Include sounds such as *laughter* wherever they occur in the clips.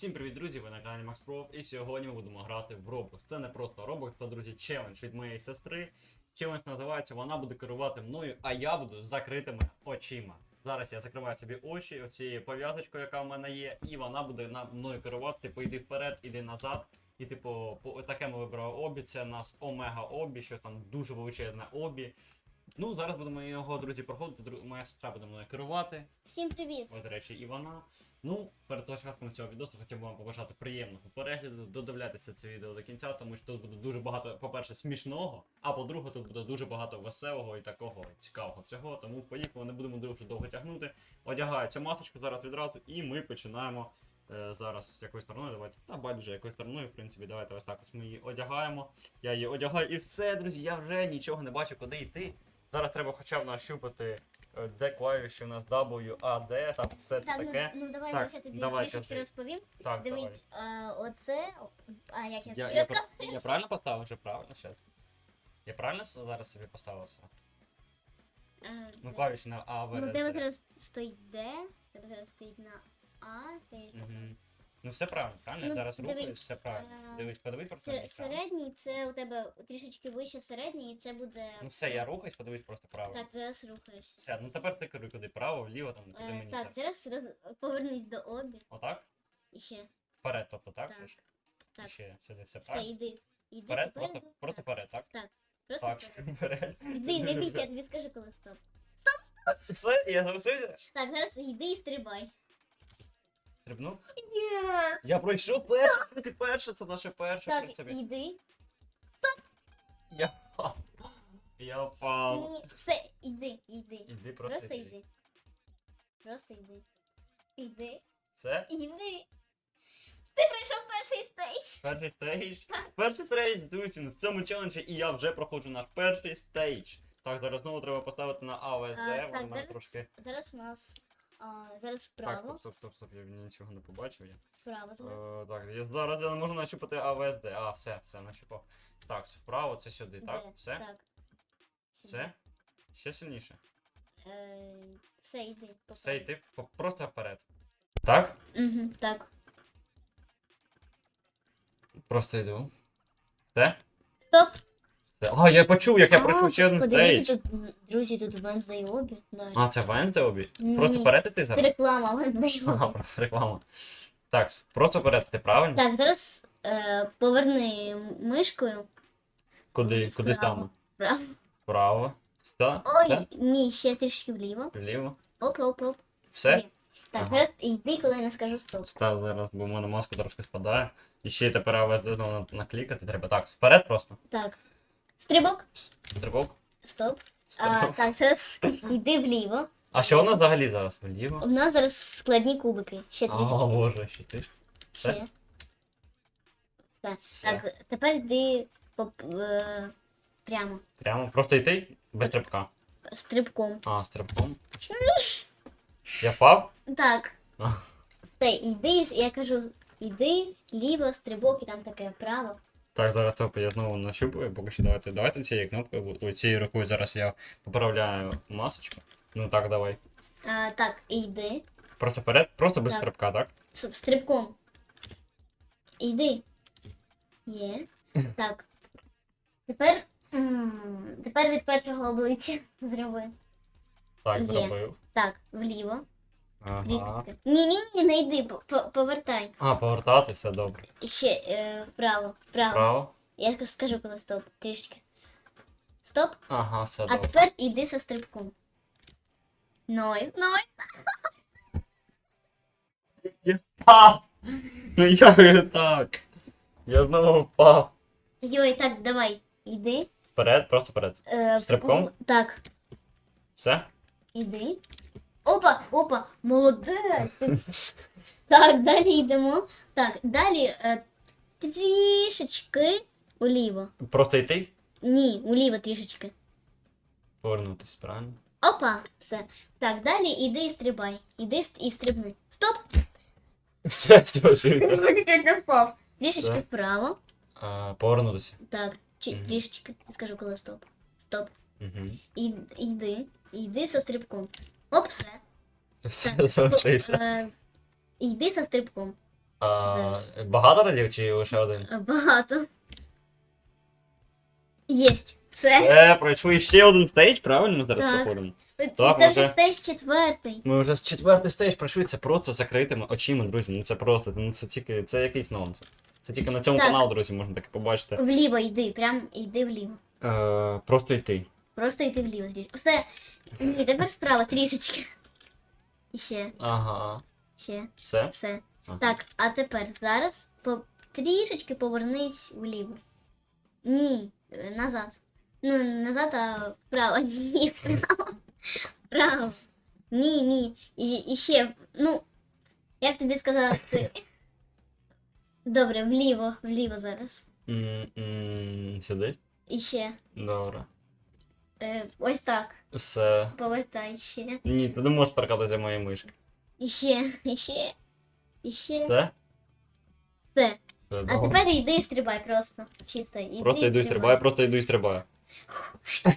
Всім привіт, друзі! Ви на каналі Max Pro, і сьогодні ми будемо грати в Roblox. Це не просто Roblox, це, друзі, челендж від моєї сестри. Челендж називається Вона буде керувати мною, а я буду з закритими очима. Зараз я закриваю собі очі оцією пов'язочкою, яка в мене є, і вона буде на мною керувати. Типу, йди вперед, іди назад. І, типу, по таке ми вибрали обі. Це у нас омега обі, щось там дуже величезне обі. Ну, зараз будемо його, друзі, проходити. Дру- Моя сестра буде мною керувати. Всім привіт! Ось, до речі, і вона. Ну, перед початком цього відео хотів би вам побажати приємного перегляду. Додивляйтеся це відео до кінця, тому що тут буде дуже багато, по-перше, смішного, а по-друге, тут буде дуже багато веселого і такого цікавого всього. Тому поїхали, не будемо дуже довго тягнути. Одягаю цю масочку зараз відразу, і ми починаємо. е, Зараз якою стороною, давайте. Та байдуже якою стороною, в принципі, давайте ось так ось ми її одягаємо. Я її одягаю, і все, друзі, я вже нічого не бачу, куди йти. Зараз треба хоча б нащупати, е, де клавіші у нас W, A, D, там все це Так, ну, таке. ну давай Так, я тобі давай, трішки кажи. розповім. Так, Дивись, давай. а, оце. А як я, Я, я, про- я правильно поставив вже правильно зараз? Я правильно с- зараз собі поставив все? Е, Ну, да. клавіші на А, В, Ну, Р, тебе Д. зараз стоїть Д, тебе зараз стоїть на А, стоїть. Мгм. Ну все правильно, правильно? Ну, зараз дивись, рухаюсь, все правильно. е, Дивись, подивись просто. Сер- екран. Середній це у тебе трішечки вище середній, і це буде. Ну все, я рухаюсь, подивись просто право. Так, зараз рухаєшся. Все, ну тепер ти керуй куди, право, вліво, там, куди Е, мені так, це. зараз роз... повернись до обі. Отак? І ще. Вперед, тобто, так? Так, же ж? І так. ще сюди, все Все, правильно? йди. Йди Вперед, попереду. просто, просто Так, вперед, так? Просто Так, вперед. *laughs* вперед. Іди, не бійся, я тобі скажу, коли стоп. Все, я залишився? Так, зараз йди і стрибай. Стрибнув? Yes. Я пройшов перше, ти перше, це наше перше, Так, принципі. іди. Я впав. Я впав. Ні-ні, все, іди, іди. Іди просто, Просто йди. йди. Просто йди. Іди. Все? Іди. Ти пройшов перший стейдж. Перший стейдж. Перший стейдж, друзі, в цьому челенджі і я вже проходжу наш перший стейдж. Так, зараз знову треба поставити на АОСД, А, воно так, мене зараз, трошки. зараз у нас. А, зараз Так, стоп, стоп, стоп, стоп, я нічого не побачив. Я. Вправо зараз. Е, так, я зараз я не можу нащупати АВСД. А, все, все, нащупав. Так, вправо, це сюди, так? Де? Все? Так. Все? Ще сильніше. Е, все, йди. Все, йти по- просто вперед. Так? Угу, так. Просто йду. Все? Стоп. А, я почув, як я пройшов ще один стейдж. тут, друзі, тут Wednesday обі. Далі. А, це Вен це обі? Ні. Просто вперед іти Це зараз? реклама Wednesday *laughs* Ага, обі. просто реклама. Так, просто вперед іти, правильно? Так, зараз е, поверни мишкою. Куди, куди Вправо. саме? Вправо. Вправо. Все? Ой, ні, ще трішки вліво. Вліво. Оп, оп, оп. Все? Ні. Так, Ага. зараз йди, коли я не скажу стоп. Став зараз, бо в мене маска трошки спадає. І ще й тепер АВСД знову на- наклікати треба. Так, вперед просто. Так. Стрибок. Стрибок. Стоп. А, Стрибок. так, зараз йди вліво. А що у нас взагалі зараз? Вліво? У нас зараз складні кубики. Ще О, трішки. боже, ще ти ж. Ще. Все. Все. Так, тепер йди по, е, прямо. Прямо. Просто йти без стрибка. Стрибком. А, стрибком. Я впав? Так. А. Все, йди, я кажу, йди, ліво, стрибок і там таке право. Так, зараз стоп, я знову нащупую, поки що давайте. Давайте цією кнопкою, ой, цією рукою зараз я поправляю масочку. Ну так, давай. А, так, йди. Просто вперед, просто без Так. стрибка, так? С- Стрибком. Йди. Є. *laughs* Так. Тепер. м, Тепер від першого обличчя *laughs* зроби. Так, Є. зробив. Так, вліво. Ага. Ні, ні, ні, не йди, по- по- повертай. А, повертати, все добре. І ще е, вправо, вправо. Право. Я скажу, коли стоп. Трішки. Стоп. Ага, все А добре. тепер іди со стрибком. Нойс, нойс. Впав! Ну як же так? Я знову впав. Йой, так, давай. Іди. Вперед, просто вперед. Е, Стрибком? Так, Все? іди. Опа, опа, молодець. ти. Так, далі йдемо. Так, далі е, трішечки уліво. Просто йти? Ні, уліво трішечки. Повернутись, правильно? Опа, все. Так, далі іди і стрибай. Іди ст- і стрибни. Стоп! Все, все, жився. Чуть не впав. Трішечки Все. вправо. А, Повернутися. Так, чи, Мгм. трішечки. Я скажу, коли стоп. Стоп. Угу. І, йди. Йди со стрибком. Оп, все. Все, *laughs* залишився. Е, йди со стрибком. А, багато разів чи лише один? Багато. Єсть. Це. Е, пройшли ще один стейдж, правильно ми зараз Так. проходимо? Це Так, вже вже. теж четвертий. Ми вже з четвертий стейдж пройшли, це просто закритими очима, друзі. Ну це просто, ну це тільки, це якийсь нонсенс. Це тільки на цьому Так. каналі, друзі, можна таке побачити. Вліво йди, прям йди вліво. Е, просто йти. Просто йди вліво. трішки. Все. Ні, тепер вправо трішечки. І ще, Ага. ще, Все? все. Ага. Так, а тепер зараз по... трішечки повернись вліво. Ні, е, назад. Ну, не назад, а вправо. Ні, вправо. Вправо. Ні, ні. І, і ще, ну, як тобі сказати? Добре, вліво, вліво зараз. М-м, Сюди? І ще. Добре. Е, ось так. Все. Повертай ще. Ні, ти не можеш торкатися моєї мишки. І ще, і ще. Ще. Все? Все. Все, А добре. тепер йди і стрибай просто. Чисто. Іди Просто йду і стрибаю, просто йду і стрибаю. *laughs*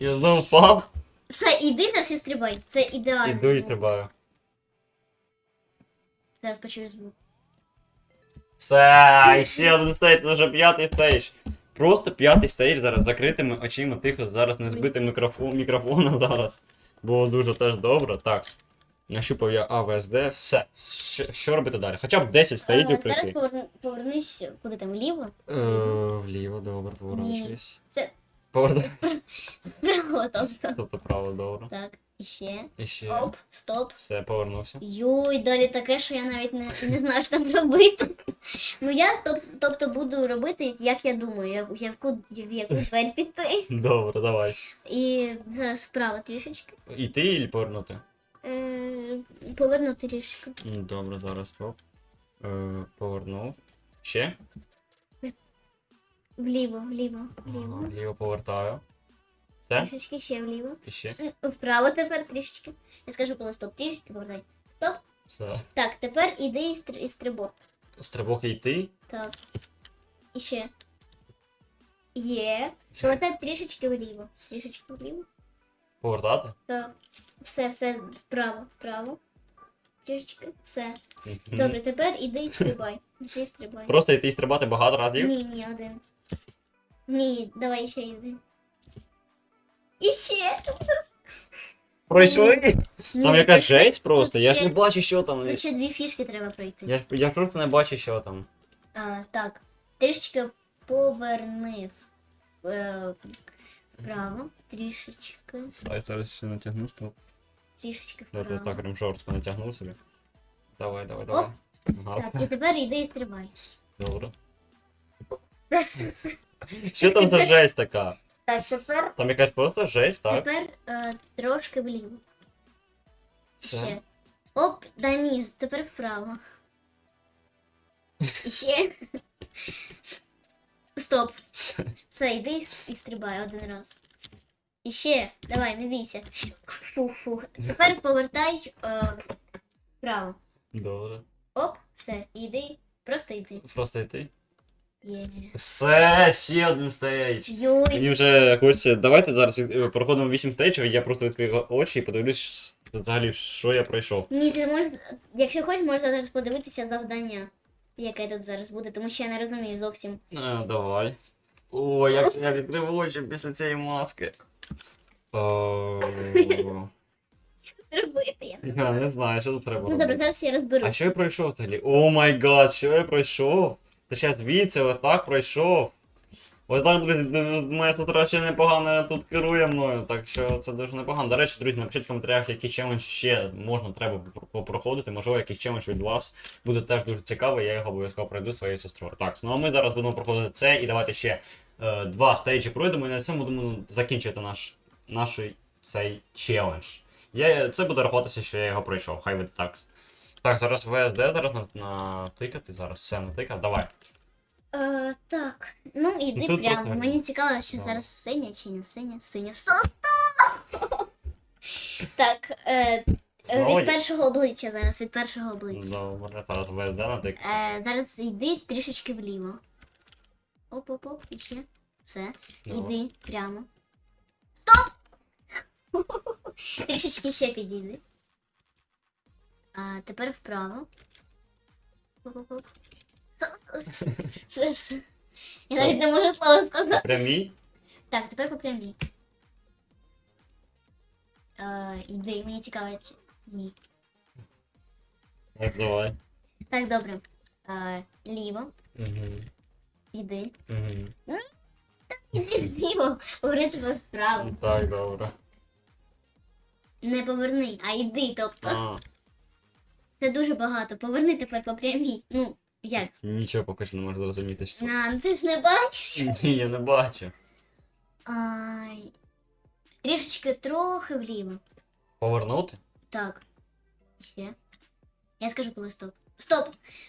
Я знову впав, Все, іди зараз і стрибай. Це ідеально. іду і стрибаю. Зараз почую звук. Все, ще один стейдж, це вже п'ятий стейдж. Просто п'ятий стейдж зараз закритими очима, тихо, зараз не збити мікрофон, мікрофона зараз. Було дуже теж добре. Так. Нащупав я АВСД, все. Що, що робити далі? Хоча б 10 А, стейджів зараз поверни, повернись, куди там, вліво? Е, вліво, добре, поворачуюсь. Це Поверни. *laughs* вправо, тобто. Тобто право, добре. Так, і ще. І ще. Оп, стоп. Все, повернувся. Йой, далі таке, що я навіть не, не знаю, що там робити. Ну я тоб, тобто буду робити, як я думаю, як- в яку, в яку двері піти. Добре, давай. І зараз вправо трішечки. Іти і повернути? Е, повернути трішки. М, Добре, зараз стоп. Е, повернув. Ще? Вліво, вліво, Ага, вліво. ліво повертаю. Все? Трішечки ще вліво. І ще? Вправо тепер трішечки. Я скажу, коли стоп, трішечки повертай. Стоп. Все. Так, тепер іди і, стр... і стрибок. Стрибок і йти. Так. І ще. Є. Повертай трішечки вліво. Трішечки вліво. Повертати. Так. Все, все, вправо, вправо. Трішечки. Все. Добре, тепер іди і стрибай. *laughs* Іди і стрибай. Просто йти і стрибати багато разів. Ні, ні, один. Ні, давай ще один. І ще. Пройшли? Ні, Там якась тут жесть просто. тут Я ж ще- не бачу, що там. Тут ще дві фішки треба пройти. Я, я просто не бачу, що там. А, так, трішечки поверни в- е, вправо, трішечки, А я зараз ще натягну, стоп. трішечки Я вправо. тут так прям жорстко натягнув собі. Давай, давай, давай. Так, і тепер йди і стрибай. добре. Що там за жесть така? Так, тепер, Там якась просто жесть, так? тепер е, трошки вліво. Ще. Оп, да ні, тепер вправо. І *laughs* ще. Стоп. Все, йди і стрибай один раз. І ще, давай, не бійся. Фух. Тепер повертай е, вправо. Добре. Оп, все, іди, просто йди. Просто йти. Все, ще один стейдж. Мені вже хочеться. Давайте зараз від- проходимо 8 стейджів, і я просто відкрию очі і подивлюсь взагалі, що я пройшов. Ні, ти можеш, якщо хочеш, можеш зараз подивитися завдання, яке тут зараз буде, тому що я не розумію зовсім. А, давай. О, як я відкрив очі після цієї маски. О, робити? Я не... я не знаю, що тут треба Ну добре, робити. зараз я розберу. А що я пройшов взагалі? О май гад, що я пройшов? Та ще звідси, отак пройшов. Ось так, моя сестра ще непогано тут керує мною, так що це дуже непогано. До речі, друзі, напишіть в коментарях, який челендж ще можна треба проходити. Можливо, якийсь челендж від вас буде теж дуже цікавий, я його обов'язково пройду своєю сестрою. Так, ну а ми зараз будемо проходити це і давайте ще е, два стейджі пройдемо і на цьому думаю закінчити наш, наш цей челендж. Я, це буде рахуватися, що я його пройшов, хай буде так. Так, зараз ВСД зараз на, натикати, зараз все натикав, давай. Е, так, ну іди Тут прямо. просто- Мені цікаво, що Добре. зараз синя чи не синя, синя. Все, стоп! *laughs* Так, е, е, Знову від першого обличчя зараз, від першого обличчя. Добре, зараз ВСД натикав. Е, зараз йди трішечки вліво. Оп-оп-оп, і ще. Все. Добре. Іди прямо. Стоп! *laughs* Трішечки ще підійди. А тепер вправо. Все, *laughs* все. Я навіть не можу слова сказати. Прямій? Так, тепер по прямій. Е, йди, мені цікаво. чи- Ні. Так, давай. Так, добре. Е, ліво, Угу. йди. Угу. Іди вліво, повернися вправо. Так, добре. Не поверни, а йди, тобто. А, Це дуже багато. Поверни тепер по прямій. Ну, як? нічого поки що не можу зрозуміти, що це. А, ну ти ж не бачиш. *laughs* Ні, я не бачу. Ай. Трішечки трохи вліво. Повернути? Так. Ще. Я скажу, коли стоп. Стоп!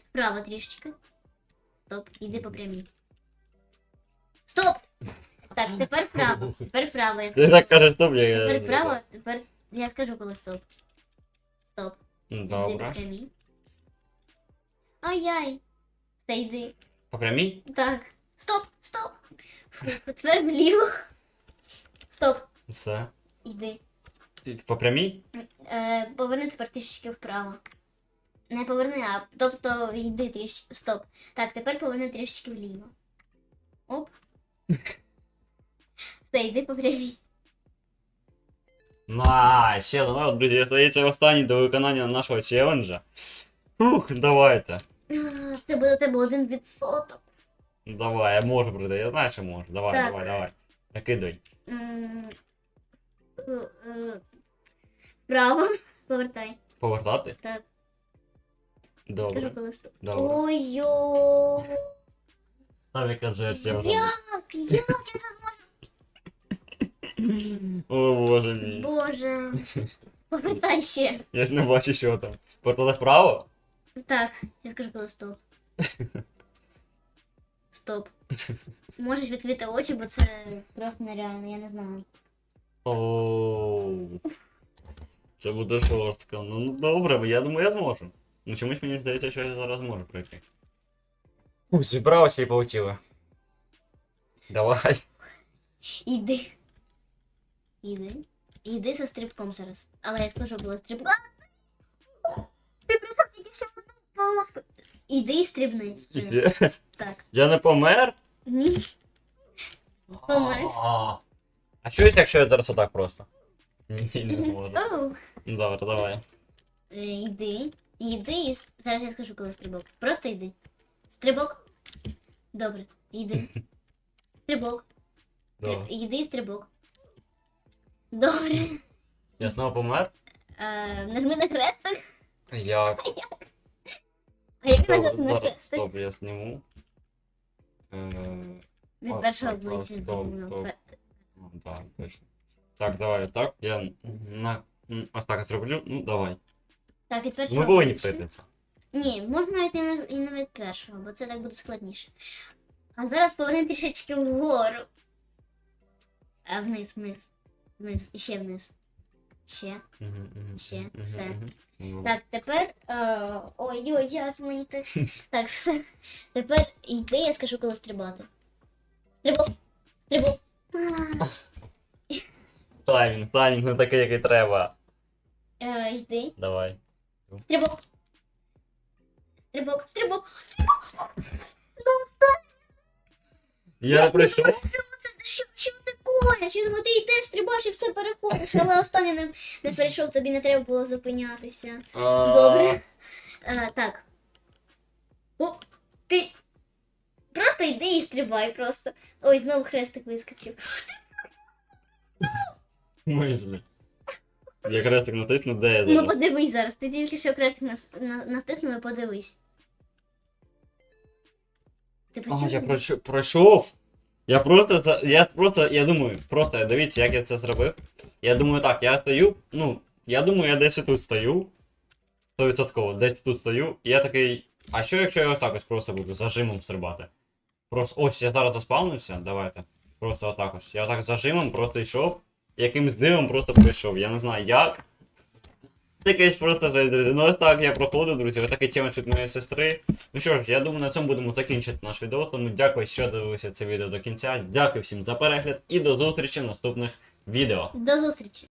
Вправо трішечки. Стоп. Іди по прямій. Стоп! Так, тепер вправо. *laughs* Тепер вправо. Я Ти скажу. так кажеш, стоп, я. Тепер я вправо, тепер я скажу, коли стоп. Стоп. Ну, Іди по Добре. прямій. Ай-яй. Все, йди. По прямій? Так. Стоп, стоп. Фу, Тепер вліво. Стоп. Все. Йди. По прямій? Е, поверни тепер трішечки вправо. Не поверни, а тобто йди трішечки. Стоп. Так, тепер поверни трішечки вліво. Оп. *laughs* Все, йди по прямій. На, ще давай, друзі, здається останній до виконання нашого челенджа. Фух, давайте. Це буде у тебе один відсоток. Давай, я можу прийти, я знаю, що можу. Давай, Так. давай, давай. Накидай. Е, е, Вправо. Повертай. Повертати? Так. Скажу, Добре. коли стоп. Добре. Ой-йо. Там яка версія. Як? Як я це О боже мій. Боже. *laughs* Повертай ще. Я ж не бачу, що там. Повертати вправо? Так, я скажу, коли стоп. Стоп. Можеш відкрити очі, бо це просто нереально, я не знаю. Оу. Це буде жорстко. Ну, ну добре, я думаю, я зможу. Ну чомусь мені здається, що я зараз зможу пройти. Ух, зібрався і полетіли. Давай. Іди. Іди. Іди за стрибком зараз. Але я скажу, коли стрибком. А! Ти прийшов тільки що в одну полоску. Іди і стрибни. Так. Я не помер? Ні. Помер. А, а що якщо я зараз отак просто? Ні, не можу. Ну добре, давай. Е, Йди. Йди і зараз я скажу, коли стрибок. Просто йди. Стрибок. Добре. Йди. *laughs* Стрибок. Добре. Йди і стрибок. Добре. Я знову помер? Е, нажми на хрестик. Як? А як Стоп, нажати на зараз, хрестик? стоп, я зніму. Е, Від першого стоп, обличчя. Ну, Так, точно. Так, давай, так. Я на... м, ось так зроблю. Ну, давай. Так, від першого Ми повинні обличчя. впитися. Ні, можна навіть і не, і не від першого, бо це так буде складніше. А зараз поверни трішечки вгору. А вниз, вниз. Вниз, і ще вниз. Ще. Ще, все. Ну, Так, тепер. Ой-ой, як мені так. Так, все. Тепер йди, я скажу, коли стрибати. Стрибок. Стрибок. Таймінг, таймінг не такий, який треба. Е, Йди. Давай. Стрибок. Стрибок. Стрибок. Я прийшов. Це що, що таке? Що думаю, ти йдеш, стрибаєш і все переходиш, але останнє не, не перейшов, тобі не треба було зупинятися. Добре. А, так. О, ти. Просто йди і стрибай просто. Ой, знову хрестик вискочив. В смислі? Я хрестик натисну, де я Ну зараз? подивись зараз, ти тільки що хрестик нас, на, натиснув і подивись. Ти А, почув? я пройшов. пройшов. Я просто, я просто, я думаю, просто дивіться, як я це зробив. Я думаю, так, я стою, ну, я думаю, я десь тут стою. 100%, десь тут стою, і я такий. А що якщо я ось так ось просто буду зажимом стрибати? Просто ось я зараз заспавнився, давайте. Просто отак ось. Я так зажимом просто йшов, якимсь дивом просто пройшов. Я не знаю як. Такий просто жесть, друзі. Ну ось так я проходив, друзі. Ось такий челендж від моєї сестри. Ну що ж, я думаю, на цьому будемо закінчити наш відео. Тому дякую, що дивилися це відео до кінця. Дякую всім за перегляд і до зустрічі в наступних відео. До зустрічі!